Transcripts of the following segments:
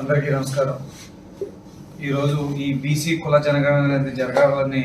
అందరికీ నమస్కారం. ఈరోజు ఈ బీసీ కుల జనగణన అనేది జరగాలని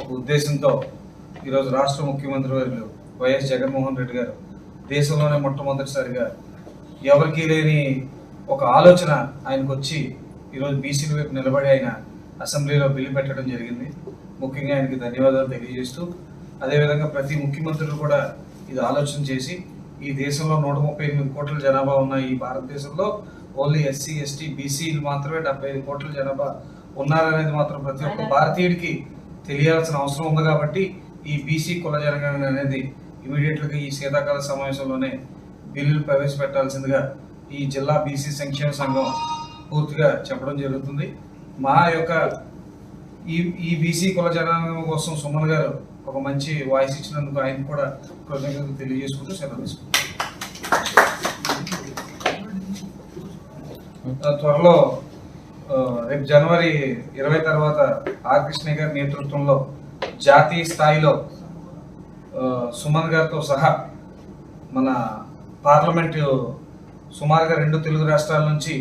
ఒక ఉద్దేశంతో ఈరోజు రాష్ట్ర ముఖ్యమంత్రి వర్యులు వైఎస్ జగన్మోహన్ రెడ్డి గారు దేశంలోనే మొట్టమొదటిసారిగా ఎవరికీ లేని ఒక ఆలోచన ఆయనకు వచ్చి ఈరోజు బీసీల వైపు నిలబడి ఆయన అసెంబ్లీలో బిల్లు పెట్టడం జరిగింది. ముఖ్యంగా ఆయనకి ధన్యవాదాలు తెలియజేస్తూ అదేవిధంగా ప్రతి ముఖ్యమంత్రులు కూడా ఇది ఆలోచన చేసి ఈ దేశంలో నూట ముప్పై ఎనిమిది కోట్ల జనాభా ఉన్న ఈ భారతదేశంలో ఓన్లీ ఎస్సీ ఎస్టీ బీసీలు మాత్రమే డెబ్బై ఐదు కోట్ల జనాభా ఉన్నారనేది మాత్రం ప్రతి ఒక్క భారతీయుడికి తెలియాల్సిన అవసరం ఉంది కాబట్టి ఈ బీసీ కుల జనగణన అనేది ఇమీడియట్గా ఈ శీతాకాల సమావేశంలోనే బిల్లులు ప్రవేశపెట్టాల్సిందిగా ఈ జిల్లా బీసీ సంక్షేమ సంఘం పూర్తిగా చెప్పడం జరుగుతుంది. మా యొక్క ఈ ఈ బీసీ కుల జనాంగం కోసం సుమన్ గారు ఒక మంచి వాయిస్ ఇచ్చినందుకు ఆయన కూడా కృతజ్ఞతలు తెలియజేసుకుంటూ సెలవు తీసుకుంటాం త్వరలో రేపు జనవరి ఇరవై తర్వాత ఆర్ కృష్ణ గారి నేతృత్వంలో జాతీయ స్థాయిలో సుమన్ గారితో సహా మన పార్లమెంటు సుమారుగా రెండు తెలుగు రాష్ట్రాల నుంచి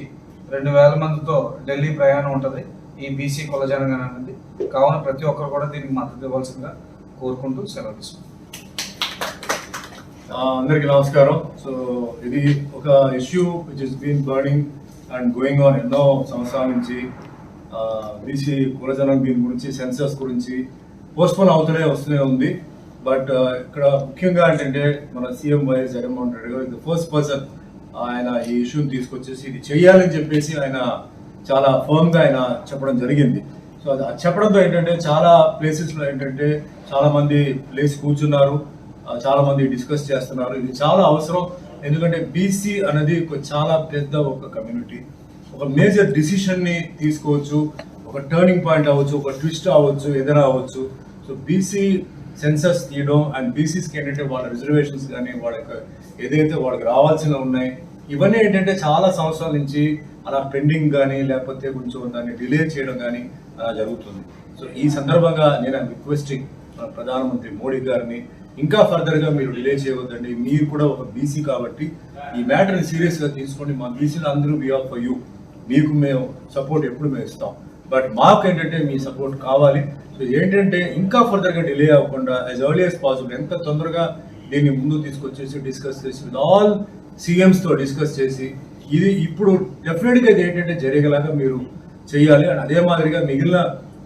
రెండు వేల మందితో ఢిల్లీ ప్రయాణం ఉంటుంది. ఈ బీసీ కుల జనగణన అనేది కావున ప్రతి ఒక్కరు కూడా దీనికి మద్దతు ఇవ్వాల్సిందిగా కోరుకుంటూ సెలవు తీసుకుంటాం అందరికీ నమస్కారం. సో ఇది ఒక issue which is been burning and going on ఎన్నో సంవత్సరాల నుంచి బీసీ కులజనం దీని గురించి సెన్సస్ గురించి పోస్ట్పోన్ అవుతూనే వస్తూనే ఉంది. బట్ ఇక్కడ ముఖ్యంగా ఏంటంటే మన సీఎం వైఎస్ జగన్మోహన్ రెడ్డి గారు ఇది ఫస్ట్ పర్సన్ ఆయన ఈ ఇష్యూని తీసుకొచ్చేసి ఇది చేయాలని చెప్పేసి ఆయన చాలా ఫర్మ్గా ఆయన చెప్పడం జరిగింది. సో అది చెప్పడంతో ఏంటంటే చాలా ప్లేసెస్లో ఏంటంటే చాలామంది ప్లేస్ కూర్చున్నారు చాలామంది డిస్కస్ చేస్తున్నారు. ఇది చాలా అవసరం. ఎందుకంటే బీసీ అనేది ఒక చాలా పెద్ద ఒక కమ్యూనిటీ ఒక మేజర్ డిసిషన్ని తీసుకోవచ్చు ఒక టర్నింగ్ పాయింట్ అవ్వచ్చు ఒక ట్విస్ట్ అవ్వచ్చు ఏదైనా అవ్వచ్చు. సో బీసీ సెన్సస్ తీయడం అండ్ బీసీస్కి ఏంటంటే వాళ్ళ రిజర్వేషన్స్ కానీ వాళ్ళకి యొక్క ఏదైతే వాళ్ళకి రావాల్సిన ఉన్నాయి ఇవన్నీ ఏంటంటే చాలా సంవత్సరాల నుంచి అలా పెండింగ్ కానీ లేకపోతే కొంచెం దాన్ని డిలే చేయడం కానీ అలా జరుగుతుంది. సో ఈ సందర్భంగా నేను రిక్వెస్టింగ్ మన ప్రధానమంత్రి మోడీ గారిని ఇంకా ఫర్దర్గా మీరు డిలే చేయవద్దండి. మీరు కూడా ఒక బీసీ కాబట్టి ఈ మ్యాటర్ని సీరియస్గా తీసుకోండి. మా బీసీలు అందరూ వి ఆర్ ఫర్ యూ మీకు మేము సపోర్ట్ ఎప్పుడు మేము ఇస్తాం. బట్ మాకు ఏంటంటే మీ సపోర్ట్ కావాలి. సో ఏంటంటే ఇంకా ఫర్దర్గా డిలే అవ్వకుండా యాజ్ ఎర్లీ యాజ్ పాసిబుల్ ఎంత తొందరగా దీన్ని ముందు తీసుకొచ్చేసి డిస్కస్ చేసి విత్ ఆల్ సీఎంస్తో డిస్కస్ చేసి ఇది ఇప్పుడు డెఫినెట్గా ఇది ఏంటంటే జరిగేలాగా మీరు చేయాలి. అండ్ అదే మాదిరిగా మిగిలిన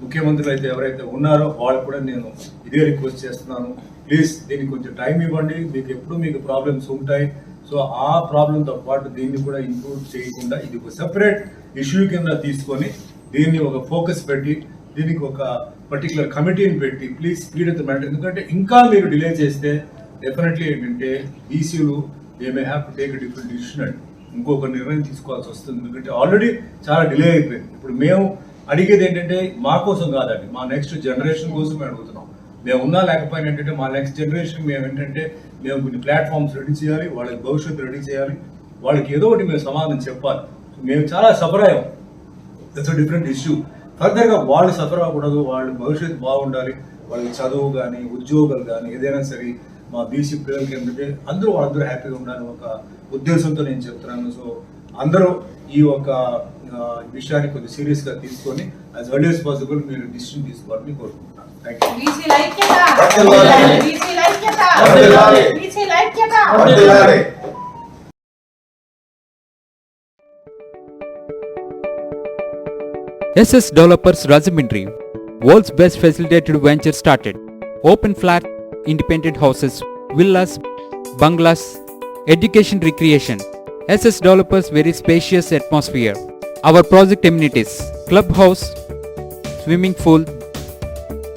ముఖ్యమంత్రులు అయితే ఎవరైతే ఉన్నారో వాళ్ళు కూడా నేను ఇదే రిక్వెస్ట్ చేస్తున్నాను. ప్లీజ్ దీనికి కొంచెం టైం ఇవ్వండి. మీకు ఎప్పుడు మీకు ప్రాబ్లమ్స్ ఉంటాయి. సో ఆ ప్రాబ్లంతో పాటు దీన్ని కూడా ఇంక్లూడ్ చేయకుండా ఇది ఒక సెపరేట్ ఇష్యూ కింద తీసుకొని దీన్ని ఒక ఫోకస్ పెట్టి దీనికి ఒక పర్టికులర్ కమిటీని పెట్టి ప్లీజ్ స్పీడ్ అయితే మ్యాటర్. ఎందుకంటే ఇంకా మీరు డిలే చేస్తే డెఫినెట్లీ ఏంటంటే బీసీలు they may have to take different decision ఇంకొక నిర్ణయం తీసుకోవాల్సి వస్తుంది. ఎందుకంటే ఆల్రెడీ చాలా డిలే అయిపోయింది. ఇప్పుడు మేము అడిగేది ఏంటంటే మా కోసం కాదండి మా నెక్స్ట్ జనరేషన్ కోసం మేము అడుగుతున్నాం. మేము ఉన్నా లేకపోయినా ఏంటంటే మా నెక్స్ట్ జనరేషన్ మేము ఏంటంటే మేము కొన్ని ప్లాట్ఫామ్స్ రెడీ చేయాలి వాళ్ళకి భవిష్యత్తు రెడీ చేయాలి వాళ్ళకి ఏదో ఒకటి మేము సమాధానం చెప్పాలి. మేము చాలా సఫర్ అయ్యాం. దట్స్ డిఫరెంట్ ఇష్యూ ఫర్దర్గా వాళ్ళు సఫర్ అవ్వకూడదు వాళ్ళ భవిష్యత్తు బాగుండాలి వాళ్ళకి చదువు కానీ ఉద్యోగాలు కానీ ఏదైనా సరే మా బీసీ పిల్లలకి ఏంటంటే అందరూ వాళ్ళందరూ హ్యాపీగా ఉండాలని ఒక ఉద్దేశంతో నేను చెప్తున్నాను. సో అందరూ ఈ ఒక విషయాన్ని కొద్దిగా సీరియస్గా తీసుకొని యాజ్ ఎర్లీ as పాసిబుల్ మీరు డిసిషన్ తీసుకోవాలని కోరుకుంటున్నాను. బీసీల ఐక్యత వర్ధిల్లాలి. బీసీల ఐక్యత వర్ధిల్లాలి. బీసీల ఐక్యత వర్ధిల్లాలి. SS Developers Rajamindri, world's best facilitated venture started. Open flat, independent houses, villas, bungalows, education recreation. SS Developers very spacious atmosphere. Our project amenities, clubhouse, swimming pool,